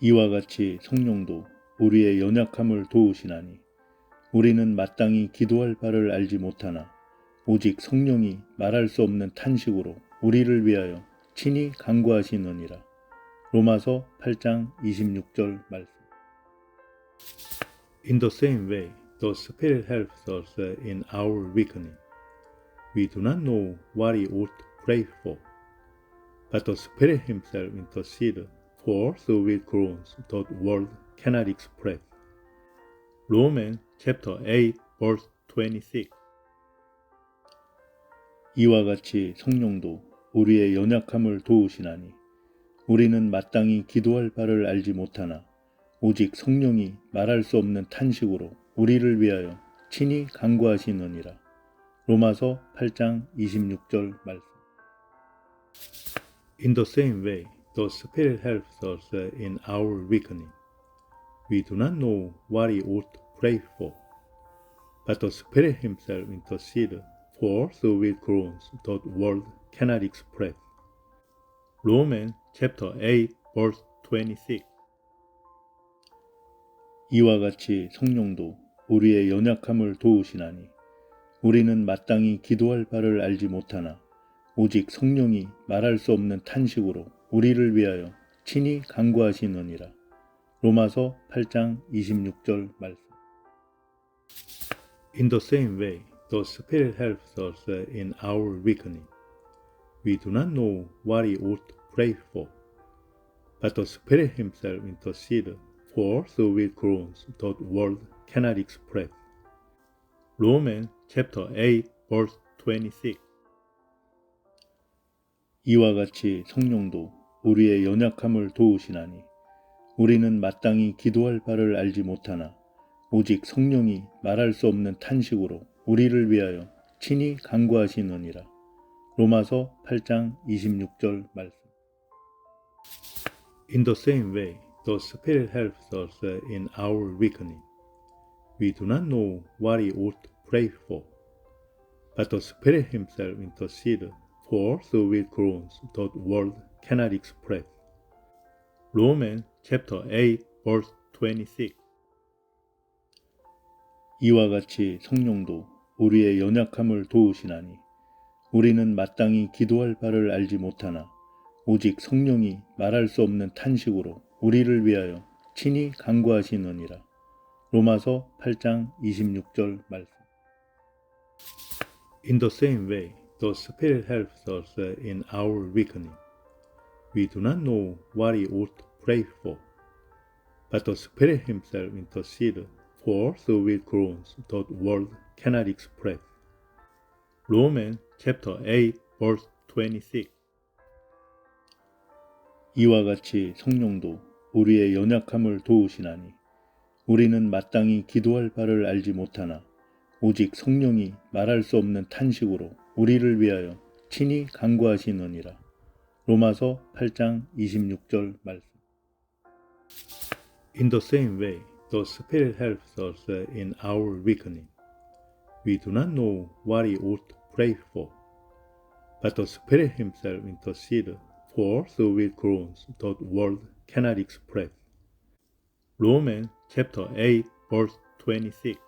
이와 같이 성령도 우리의 연약함을 도우시나니 우리는 마땅히 기도할 바를 알지 못하나 오직 성령이 말할 수 없는 탄식으로 우리를 위하여 친히 간구하시느니라. 로마서 8장 26절 말씀. In the same way, the Spirit helps us in our weakening. We do not know what we ought to pray for, but the Spirit Himself intercedes for us with groans that word cannot express. Romans chapter 8 verse 26 이와 같이 성령도 우리의 연약함을 도우시나니 우리는 마땅히 기도할 바를 알지 못하나 오직 성령이 말할 수 없는 탄식으로 우리를 위하여 친히 간구하시느니라. 로마서 8장 26절 말씀. In the same way, the Spirit helps us in our weakening. We do not know what we ought to pray for, but the Spirit Himself intercedes for us with groans that word cannot express. Romans chapter 8 verse 26 이와 같이 성령도 우리의 연약함을 도우시나니 우리는 마땅히 기도할 바를 알지 못하나 오직 성령이 말할 수 없는 탄식으로 우리를 위하여 친히 간구하시느니라. 로마서 8장 26절 말씀. In the same way, the Spirit helps us in our weakening. We do not know what we ought to pray for, but the Spirit Himself intercedes for us with groans that word cannot express. Romans chapter 8 verse 26 이와 같이 성령도 우리의 연약함을 도우시나니 우리는 마땅히 기도할 바를 알지 못하나 오직 성령이 말할 수 없는 탄식으로 우리를 위하여 친히 간구하시느니라. 로마서 8장 26절 말씀. In the same way, the Spirit helps us in our weakening. We do not know what we ought to pray for, but the Spirit Himself intercedes for us with groans that word cannot express. Romans chapter 8 verse 26 이와 같이 성령도 우리의 연약함을 도우시나니 우리는 마땅히 기도할 바를 알지 못하나 오직 성령이 말할 수 없는 탄식으로 우리를 위하여 친히 간구하시느니라. 로마서 8장 26절 말씀. In the same way, the Spirit helps us in our weakening. We do not know what we ought to pray for, but the Spirit Himself intercedes for us with groans that word cannot express. Romans chapter 8 verse 26 이와 같이 성령도 우리의 연약함을 도우시나니 우리는 마땅히 기도할 바를 알지 못하나 오직 성령이 말할 수 없는 탄식으로 우리를 위하여 친히 간구하시느니라. 로마서 8장 26절 말씀. In the same way, the Spirit helps us in our weakening. We do not know what we ought to pray for, but the Spirit Himself intercedes for us with groans that word cannot express. Romans chapter 8 verse 26